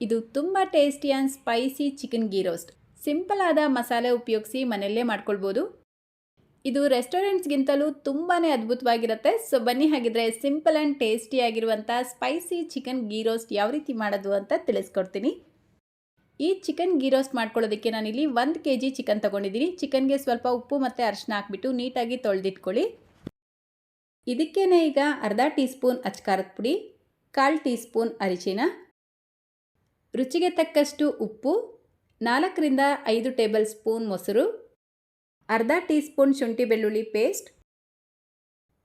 ಇದು ತುಂಬ tasty and spicy chicken ghee roast simple ಆದ ಮಸಾಲೆ ಉಪಯೋಗಿಸಿ ಮನೆಯಲ್ಲೇ ಮಾಡ್ಕೊಳ್ಬೋದು. ಇದು ರೆಸ್ಟೋರೆಂಟ್ಸ್ಗಿಂತಲೂ ತುಂಬಾ ಅದ್ಭುತವಾಗಿರುತ್ತೆ. ಸೊ ಬನ್ನಿ ಹಾಗಿದ್ರೆ ಸಿಂಪಲ್ ಆ್ಯಂಡ್ ಟೇಸ್ಟಿ ಆಗಿರುವಂಥ ಸ್ಪೈಸಿ ಚಿಕನ್ ಗೀ ರೋಸ್ಟ್ ಯಾವ ರೀತಿ ಮಾಡೋದು ಅಂತ ತಿಳಿಸ್ಕೊಡ್ತೀನಿ. ಈ ಚಿಕನ್ ಗೀ ರೋಸ್ಟ್ ಮಾಡ್ಕೊಳ್ಳೋದಕ್ಕೆ ನಾನಿಲ್ಲಿ ಒಂದು ಕೆ ಜಿ ಚಿಕನ್ ತೊಗೊಂಡಿದ್ದೀನಿ ಚಿಕನ್ಗೆ ಸ್ವಲ್ಪ ಉಪ್ಪು ಮತ್ತು ಅರಿಶಿನ ಹಾಕ್ಬಿಟ್ಟು ನೀಟಾಗಿ ತೊಳೆದಿಟ್ಕೊಳ್ಳಿ. ಇದಕ್ಕೇನೆ ಈಗ ಅರ್ಧ ಟೀ ಸ್ಪೂನ್ ಅಚ್ಕಾರದ ಪುಡಿ, ಕಾಲು ಟೀ ಸ್ಪೂನ್ ಅರಿಶಿನ ರುಚಿಗೆ ತಕ್ಕಷ್ಟು ಉಪ್ಪು, ನಾಲ್ಕರಿಂದ ಐದು ಟೇಬಲ್ ಸ್ಪೂನ್ ಮೊಸರು, ಅರ್ಧ ಟೀ ಸ್ಪೂನ್ ಶುಂಠಿ ಬೆಳ್ಳುಳ್ಳಿ ಪೇಸ್ಟ್.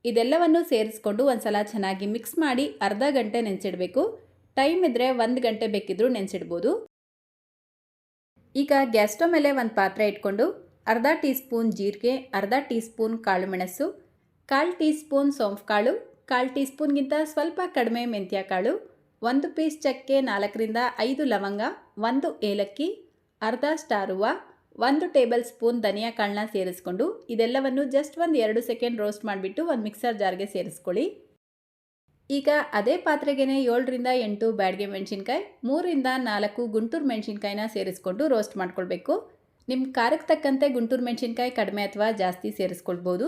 ಇದೆಲ್ಲವನ್ನು ಸೇರಿಸ್ಕೊಂಡು ಒಂದ್ಸಲ ಚೆನ್ನಾಗಿ ಮಿಕ್ಸ್ ಮಾಡಿ ಅರ್ಧ ಗಂಟೆ ನೆನೆಸಿಡಬೇಕು. ಟೈಮ್ ಇದ್ದರೆ ಒಂದು ಗಂಟೆ ಬೇಕಿದ್ರೂ ನೆನೆಸಿಡ್ಬೋದು. ಈಗ ಗ್ಯಾಸ್ ಸ್ಟವ್ ಮೇಲೆ ಒಂದು ಪಾತ್ರೆ ಇಟ್ಕೊಂಡು ಅರ್ಧ ಟೀ ಸ್ಪೂನ್ ಜೀರಿಗೆ, ಅರ್ಧ ಟೀ ಸ್ಪೂನ್ ಕಾಳು ಮೆಣಸು, ಕಾಲು ಟೀ ಸ್ಪೂನ್ ಸೋಂಫು ಕಾಳು, ಕಾಲು ಟೀ ಸ್ಪೂನ್ಗಿಂತ ಸ್ವಲ್ಪ ಕಡಿಮೆ ಮೆಂತ್ಯ ಕಾಳು ಒಂದು ಪೀಸ್ ಚಕ್ಕೆ ನಾಲ್ಕರಿಂದ ಐದು ಲವಂಗ, ಒಂದು ಏಲಕ್ಕಿ, ಅರ್ಧ ಸ್ಟಾರುವ ಒಂದು ಟೇಬಲ್ ಸ್ಪೂನ್ ಧನಿಯಾ ಕಾಳನ್ನ ಸೇರಿಸ್ಕೊಂಡು ಇದೆಲ್ಲವನ್ನು ಜಸ್ಟ್ ಒಂದು ಎರಡು ಸೆಕೆಂಡ್ ರೋಸ್ಟ್ ಮಾಡಿಬಿಟ್ಟು ಒಂದು ಮಿಕ್ಸರ್ ಜಾರ್ಗೆ ಸೇರಿಸ್ಕೊಳ್ಳಿ. ಈಗ ಅದೇ ಪಾತ್ರೆಗೆ ಏಳರಿಂದ ಎಂಟು ಬ್ಯಾಡ್ಗೆ ಮೆಣಸಿನ್ಕಾಯಿ, ಮೂರಿಂದ ನಾಲ್ಕು ಗುಂಟೂರು ಮೆಣಸಿನ್ಕಾಯಿನ ಸೇರಿಸ್ಕೊಂಡು ರೋಸ್ಟ್ ಮಾಡ್ಕೊಳ್ಬೇಕು. ನಿಮ್ಮ ಖಾರಕ್ಕೆ ತಕ್ಕಂತೆ ಗುಂಟೂರು ಮೆಣಸಿನ್ಕಾಯಿ ಕಡಿಮೆ ಅಥವಾ ಜಾಸ್ತಿ ಸೇರಿಸ್ಕೊಳ್ಬೋದು.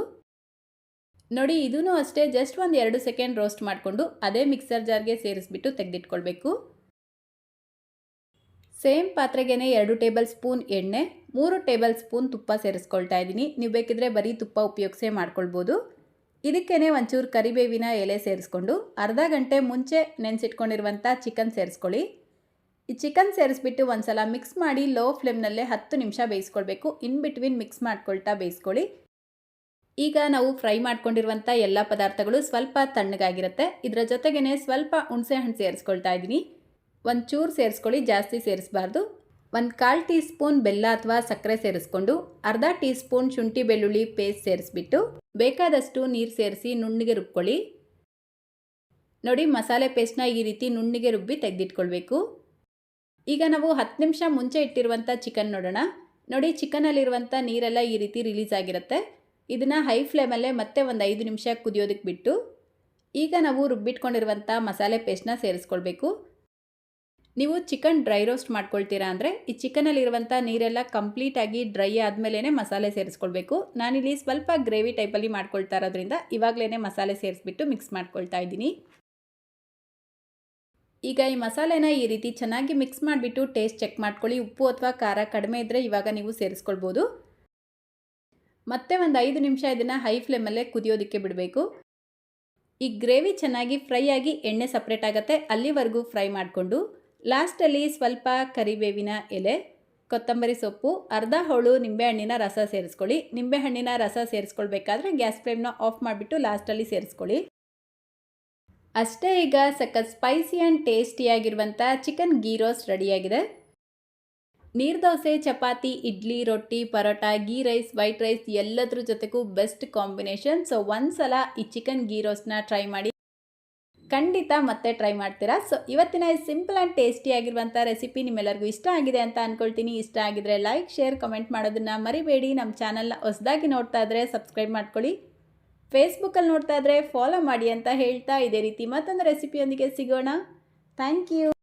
ನೋಡಿ ಇದೂ ಅಷ್ಟೇ ಜಸ್ಟ್ ಒಂದು ಎರಡು ಸೆಕೆಂಡ್ ರೋಸ್ಟ್ ಮಾಡಿಕೊಂಡು ಅದೇ ಮಿಕ್ಸರ್ ಜಾರ್ಗೆ ಸೇರಿಸ್ಬಿಟ್ಟು ತೆಗೆದಿಟ್ಕೊಳ್ಬೇಕು. ಸೇಮ್ ಪಾತ್ರೆಗೇ ಎರಡು ಟೇಬಲ್ ಸ್ಪೂನ್ ಎಣ್ಣೆ, ಮೂರು ಟೇಬಲ್ ಸ್ಪೂನ್ ತುಪ್ಪ ಸೇರಿಸ್ಕೊಳ್ತಾ ಇದ್ದೀನಿ. ನೀವು ಬೇಕಿದ್ರೆ ಬರೀ ತುಪ್ಪ ಉಪಯೋಗಿಸೇ ಮಾಡ್ಕೊಳ್ಬೋದು. ಇದಕ್ಕೇ ಒಂಚೂರು ಕರಿಬೇವಿನ ಎಲೆ ಸೇರಿಸ್ಕೊಂಡು ಅರ್ಧ ಗಂಟೆ ಮುಂಚೆ ನೆನೆಸಿಟ್ಕೊಂಡಿರುವಂಥ ಚಿಕನ್ ಸೇರಿಸ್ಕೊಳ್ಳಿ. ಈ ಚಿಕನ್ ಸೇರಿಸ್ಬಿಟ್ಟು ಒಂದ್ಸಲ ಮಿಕ್ಸ್ ಮಾಡಿ ಲೋ ಫ್ಲೇಮ್ನಲ್ಲೇ ಹತ್ತು ನಿಮಿಷ ಬೇಯಿಸ್ಕೊಳ್ಬೇಕು. ಇನ್ ಬಿಟ್ವೀನ್ ಮಿಕ್ಸ್ ಮಾಡ್ಕೊಳ್ತಾ ಬೇಯಿಸ್ಕೊಳ್ಳಿ. ಈಗ ನಾವು ಫ್ರೈ ಮಾಡ್ಕೊಂಡಿರುವಂಥ ಎಲ್ಲ ಪದಾರ್ಥಗಳು ಸ್ವಲ್ಪ ತಣ್ಣಗಾಗಿರುತ್ತೆ. ಇದರ ಜೊತೆಗೇ ಸ್ವಲ್ಪ ಹುಣಸೆ ಹಣ್ಣು ಸೇರಿಸ್ಕೊಳ್ತಾ ಇದ್ದೀನಿ. ಒಂದು ಚೂರು ಸೇರಿಸ್ಕೊಳ್ಳಿ, ಜಾಸ್ತಿ ಸೇರಿಸಬಾರ್ದು. ಒಂದು ಕಾಲು ಟೀ ಸ್ಪೂನ್ ಬೆಲ್ಲ ಅಥವಾ ಸಕ್ಕರೆ ಸೇರಿಸ್ಕೊಂಡು ಅರ್ಧ ಟೀ ಸ್ಪೂನ್ ಶುಂಠಿ ಬೆಳ್ಳುಳ್ಳಿ ಪೇಸ್ಟ್ ಸೇರಿಸ್ಬಿಟ್ಟು ಬೇಕಾದಷ್ಟು ನೀರು ಸೇರಿಸಿ ನುಣ್ಣಿಗೆ ರುಬ್ಕೊಳ್ಳಿ. ನೋಡಿ ಮಸಾಲೆ ಪೇಸ್ಟ್ನ ಈ ರೀತಿ ನುಣ್ಣಿಗೆ ರುಬ್ಬಿ ತೆಗೆದಿಟ್ಕೊಳ್ಬೇಕು. ಈಗ ನಾವು ಹತ್ತು ನಿಮಿಷ ಮುಂಚೆ ಇಟ್ಟಿರುವಂಥ ಚಿಕನ್ ನೋಡೋಣ. ನೋಡಿ ಚಿಕನಲ್ಲಿರುವಂಥ ನೀರೆಲ್ಲ ಈ ರೀತಿ ರಿಲೀಸ್ ಆಗಿರುತ್ತೆ. ಇದನ್ನು ಹೈ ಫ್ಲೇಮಲ್ಲೇ ಮತ್ತೆ ಒಂದು ಐದು ನಿಮಿಷ ಕುದಿಯೋದಕ್ಕೆ ಬಿಟ್ಟು ಈಗ ನಾವು ರುಬ್ಬಿಟ್ಕೊಂಡಿರುವಂಥ ಮಸಾಲೆ ಪೇಸ್ಟ್ನ ಸೇರಿಸ್ಕೊಳ್ಬೇಕು. ನೀವು ಚಿಕನ್ ಡ್ರೈ ರೋಸ್ಟ್ ಮಾಡ್ಕೊಳ್ತೀರಾ ಅಂದರೆ ಈ ಚಿಕನಲ್ಲಿರುವಂಥ ನೀರೆಲ್ಲ ಕಂಪ್ಲೀಟಾಗಿ ಡ್ರೈ ಆದಮೇಲೇ ಮಸಾಲೆ ಸೇರಿಸ್ಕೊಳ್ಬೇಕು. ನಾನಿಲ್ಲಿ ಸ್ವಲ್ಪ ಗ್ರೇವಿ ಟೈಪಲ್ಲಿ ಮಾಡ್ಕೊಳ್ತಾ ಇರೋದ್ರಿಂದ ಇವಾಗಲೇ ಮಸಾಲೆ ಸೇರಿಸ್ಬಿಟ್ಟು ಮಿಕ್ಸ್ ಮಾಡ್ಕೊಳ್ತಾ ಇದ್ದೀನಿ. ಈಗ ಈ ಮಸಾಲೆನ ಈ ರೀತಿ ಚೆನ್ನಾಗಿ ಮಿಕ್ಸ್ ಮಾಡಿಬಿಟ್ಟು ಟೇಸ್ಟ್ ಚೆಕ್ ಮಾಡ್ಕೊಳ್ಳಿ. ಉಪ್ಪು ಅಥವಾ ಖಾರ ಕಡಿಮೆ ಇದ್ದರೆ ಇವಾಗ ನೀವು ಸೇರಿಸ್ಕೊಳ್ಬೋದು. ಮತ್ತೆ ಒಂದು ಐದು ನಿಮಿಷ ಇದನ್ನು ಹೈ ಫ್ಲೇಮಲ್ಲೇ ಕುದಿಯೋದಕ್ಕೆ ಬಿಡಬೇಕು. ಈ ಗ್ರೇವಿ ಚೆನ್ನಾಗಿ ಫ್ರೈ ಆಗಿ ಎಣ್ಣೆ ಸಪ್ರೇಟ್ ಆಗುತ್ತೆ, ಅಲ್ಲಿವರೆಗೂ ಫ್ರೈ ಮಾಡಿಕೊಂಡು. ಲಾಸ್ಟಲ್ಲಿ ಸ್ವಲ್ಪ ಕರಿಬೇವಿನ ಎಲೆ, ಕೊತ್ತಂಬರಿ ಸೊಪ್ಪು, ಅರ್ಧ ಹೋಳು ನಿಂಬೆಹಣ್ಣಿನ ರಸ ಸೇರಿಸ್ಕೊಳ್ಳಿ. ನಿಂಬೆಹಣ್ಣಿನ ರಸ ಸೇರಿಸ್ಕೊಳ್ಬೇಕಾದ್ರೆ ಗ್ಯಾಸ್ ಫ್ಲೇಮ್ನ ಆಫ್ ಮಾಡಿಬಿಟ್ಟು ಲಾಸ್ಟಲ್ಲಿ ಸೇರಿಸ್ಕೊಳ್ಳಿ. ಅಷ್ಟೇ ಈಗ ಸಖತ್ ಸ್ಪೈಸಿ ಆ್ಯಂಡ್ ಟೇಸ್ಟಿಯಾಗಿರುವಂಥ ಚಿಕನ್ ಗೀ ರೋಸ್ಟ್ ರೆಡಿಯಾಗಿದೆ ನೀರು ದೋಸೆ, ಚಪಾತಿ, ಇಡ್ಲಿ, ರೊಟ್ಟಿ, parota, ghee rice, white rice ಎಲ್ಲದ್ರ ಜೊತೆಗೂ ಬೆಸ್ಟ್ ಕಾಂಬಿನೇಷನ್. ಸೊ ಒಂದ್ಸಲ ಈ ಚಿಕನ್ ಗೀ ರೋಸ್ಟ್ನ ಟ್ರೈ ಮಾಡಿ ಖಂಡಿತ ಮತ್ತೆ ಟ್ರೈ ಮಾಡ್ತೀರಾ? ಸೊ ಇವತ್ತಿನ ಸಿಂಪಲ್ ಆ್ಯಂಡ್ ಟೇಸ್ಟಿ ಆಗಿರುವಂಥ ರೆಸಿಪಿ ನಿಮ್ಮೆಲ್ಲರಿಗೂ ಇಷ್ಟ ಆಗಿದೆ ಅಂತ ಅಂದ್ಕೊಳ್ತೀನಿ ಇಷ್ಟ ಆಗಿದ್ರೆ ಲೈಕ್ ಶೇರ್ ಕಮೆಂಟ್ ಮಾಡೋದನ್ನು ಮರಿಬೇಡಿ. ನಮ್ಮ ಚಾನಲ್ನ ಹೊಸದಾಗಿ ನೋಡ್ತಾ ಇದ್ರೆ ಸಬ್ಸ್ಕ್ರೈಬ್ ಮಾಡ್ಕೊಳ್ಳಿ. ಫೇಸ್ಬುಕ್ಕಲ್ಲಿ ನೋಡ್ತಾ ಇದ್ರೆ ಫಾಲೋ ಮಾಡಿ ಅಂತ ಹೇಳ್ತಾ ಇದೇ ರೀತಿ ಮತ್ತೊಂದು ರೆಸಿಪಿಯೊಂದಿಗೆ ಸಿಗೋಣ. Thank you